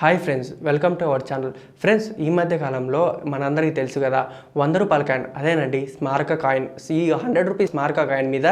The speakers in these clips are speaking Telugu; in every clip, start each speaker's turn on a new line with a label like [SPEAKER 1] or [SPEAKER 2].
[SPEAKER 1] Hi friends welcome to our channel friends ఈ మధ్య కాలంలో మనందరికీ తెలుసు కదా వంద రూపాయల కాయిన్ అదేనండి స్మారక కాయిన్ ఈ హండ్రెడ్ రూపీస్ స్మారక కాయిన్ మీద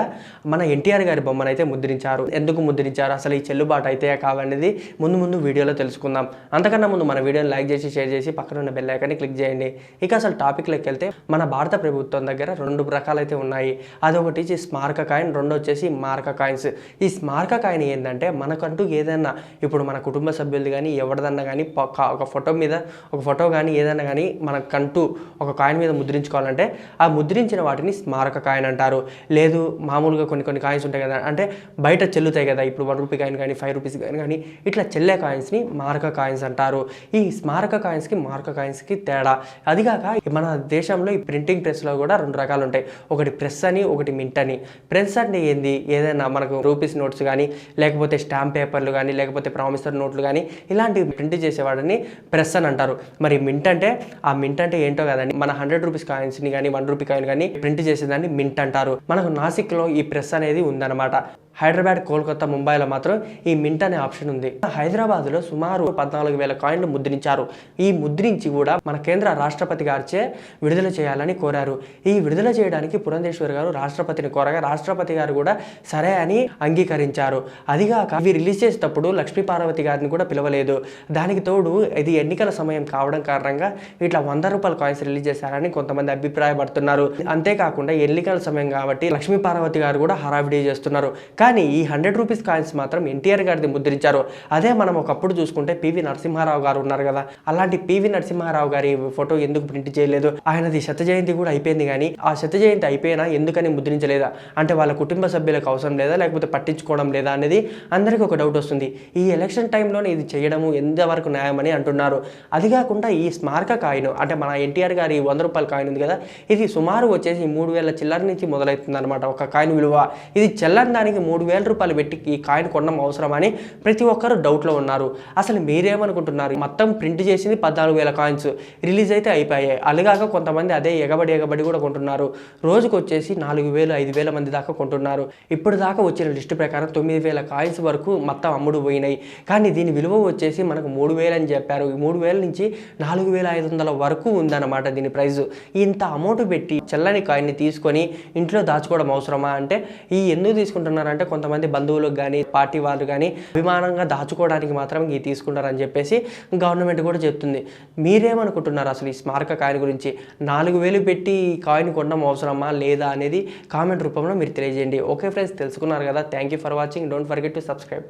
[SPEAKER 1] మన ఎన్టీఆర్ గారి బొమ్మను అయితే ముద్రించారు. ఎందుకు ముద్రించారు? అసలు ఈ చెల్లుబాటు అయితే కావనేది ముందు ముందు వీడియోలో తెలుసుకుందాం. అంతకన్నా ముందు మన వీడియోని లైక్ చేసి షేర్ చేసి పక్కన ఉన్న బెల్ ఐకాన్ని క్లిక్ చేయండి. ఇక అసలు టాపిక్లోకి వెళ్తే మన భారత ప్రభుత్వం దగ్గర రెండు రకాలైతే ఉన్నాయి. అదొకటి స్మారక కాయిన్ రెండు వచ్చేసి మారక కాయిన్స్ ఈ స్మారక కాయిన్ ఏంటంటే మనకంటూ ఏదైనా ఇప్పుడు మన కుటుంబ సభ్యులు కానీ ఎవరిదన్నా కానీ ఒక ఫోటో మీద ఒక ఫోటో కానీ ఏదైనా కానీ మనకంటూ ఒక కాయిన్ మీద ముద్రించుకోవాలంటే ఆ ముద్రించిన వాటిని స్మారక కాయిన్ అంటారు. లేదు మామూలుగా కొన్ని కొన్ని కాయిన్స్ ఉంటాయి కదా అంటే బయట చెల్లుతాయి కదా ఇప్పుడు వన్ రూపీ కాయిన్ కానీ ఫైవ్ రూపీస్ కాయిన్ కానీ ఇట్లా చెల్లే కాయిన్స్ని మారక కాయిన్స్ అంటారు. ఈ స్మారక కాయిన్స్కి మారక కాయిన్స్కి తేడా. అదిగాక మన దేశంలో ఈ ప్రింటింగ్ ప్రెస్లో కూడా రెండు రకాలు ఉంటాయి. ఒకటి ప్రెస్ అని ఒకటి మింట్ అని. ప్రెస్ అంటే ఏంది? ఏదైనా మనకు రూపీస్ నోట్స్ కానీ లేకపోతే స్టాంప్ పేపర్లు కానీ లేకపోతే ప్రామిసర్ నోట్లు కానీ ఇలాంటి ప్రింట్ చేసేవాడిని ప్రెస్ అని అంటారు. మరి మింట్ అంటే ఆ మింట్ అంటే ఏంటో కదండి. మన హండ్రెడ్ రూపీస్ కాయిన్స్ని కానీ వన్ రూపీ కాయిన్ కానీ ప్రింట్ చేసేదాన్ని మింట్ అంటారు. మనకు నాసిక్లో ఈ ప్రెస్ అనేది ఉందన్నమాట. హైదరాబాద్ కోల్కతా ముంబైలో మాత్రం ఈ మింట్ అనే ఆప్షన్ ఉంది. హైదరాబాద్లో సుమారు పద్నాలుగు వేల కాయిన్లు ముద్రించారు. ఈ ముద్రించి కూడా మన కేంద్ర రాష్ట్రపతి గారిచే విడుదల చేయాలని కోరారు. ఈ విడుదల చేయడానికి పురంధేశ్వర్ గారు రాష్ట్రపతిని కోరగా రాష్ట్రపతి గారు కూడా సరే అని అంగీకరించారు. అదిగాక ఇవి రిలీజ్ చేసేటప్పుడు లక్ష్మీ పార్వతి గారిని కూడా పిలవలేదు. దానికి తోడు ఇది ఎన్నికల సమయం కావడం కారణంగా ఇట్లా వంద రూపాయల కాయిన్స్ రిలీజ్ చేశారని కొంతమంది అభిప్రాయపడుతున్నారు. అంతేకాకుండా ఎన్నికల సమయం కాబట్టి లక్ష్మీ పార్వతి గారు కూడా హడావిడి చేస్తున్నారు. కానీ ఈ హండ్రెడ్ రూపీస్ కాయిన్స్ మాత్రం ఎన్టీఆర్ గారిది ముద్రించారు. అదే మనం ఒకప్పుడు చూసుకుంటే పివి నరసింహారావు గారు ఉన్నారు కదా. అలాంటి పివి నరసింహారావు గారి ఫోటో ఎందుకు ప్రింట్ చేయలేదు? ఆయనది శత జయంతి కూడా అయిపోయింది కానీ ఆ శత జయంతి అయిపోయినా ఎందుకని ముద్రించలేదా? అంటే వాళ్ళ కుటుంబ సభ్యులకు అవసరం లేదా? లేకపోతే పట్టించుకోవడం లేదా అనేది అందరికీ ఒక డౌట్ వస్తుంది. ఈ ఎలక్షన్ టైంలోనే ఇది చేయడము ఎంతవరకు న్యాయమని అంటున్నారు. అది కాకుండా ఈ స్మారక కాయిన్ అంటే మన ఎన్టీఆర్ గారి వంద రూపాయల కాయిన్ ఉంది కదా. ఇది సుమారు వచ్చేసి మూడు వేల చిల్లర నుంచి మొదలవుతుంది అనమాట ఒక కాయిన్ విలువ. ఇది చెల్లడానికి దానికి మూడు వేల రూపాయలు పెట్టి ఈ కాయిన్ కొనడం అవసరమని ప్రతి ఒక్కరు డౌట్లో ఉన్నారు. అసలు మీరేమనుకుంటున్నారు? మొత్తం ప్రింట్ చేసింది పద్నాలుగు వేల కాయిన్స్. రిలీజ్ అయితే అయిపోయాయి. అలాగాక కొంతమంది అదే ఎగబడి ఎగబడి కూడా కొంటున్నారు. రోజుకు వచ్చేసి నాలుగు వేలు ఐదు వేల మంది దాకా కొంటున్నారు. ఇప్పుడు దాకా వచ్చిన లిస్టు ప్రకారం తొమ్మిది వేల కాయిన్స్ వరకు మొత్తం అమ్ముడు పోయినాయి. కానీ దీని విలువ వచ్చేసి మనకు మూడు వేలు అని చెప్పారు. ఈ మూడు వేల నుంచి నాలుగు వేల ఐదు వందల వరకు ఉందన్నమాట దీని ప్రైస్ ఇంత అమౌంట్ పెట్టి చల్లని కాయిన్ని తీసుకొని ఇంట్లో దాచుకోవడం అవసరమా? అంటే ఈ ఎందుకు తీసుకుంటున్నారంటే కొంతమంది బంధువులకు కానీ పార్టీ వాళ్ళు కానీ అభిమానంగా దాచుకోవడానికి మాత్రం ఇది తీసుకుంటారని చెప్పేసి గవర్నమెంట్ కూడా చెప్తుంది. మీరేమనుకుంటున్నారు అసలు ఈ స్మారక కాయిన్ గురించి? నాలుగు వేలు పెట్టి ఈ కాయిన్ కొనడం అవసరమా? లేదా అనేది కామెంట్ రూపంలో మీరు తెలియజేయండి. ఓకే ఫ్రెండ్స్ తెలుసుకున్నారు కదా. Thank you for watching. Don't forget to subscribe.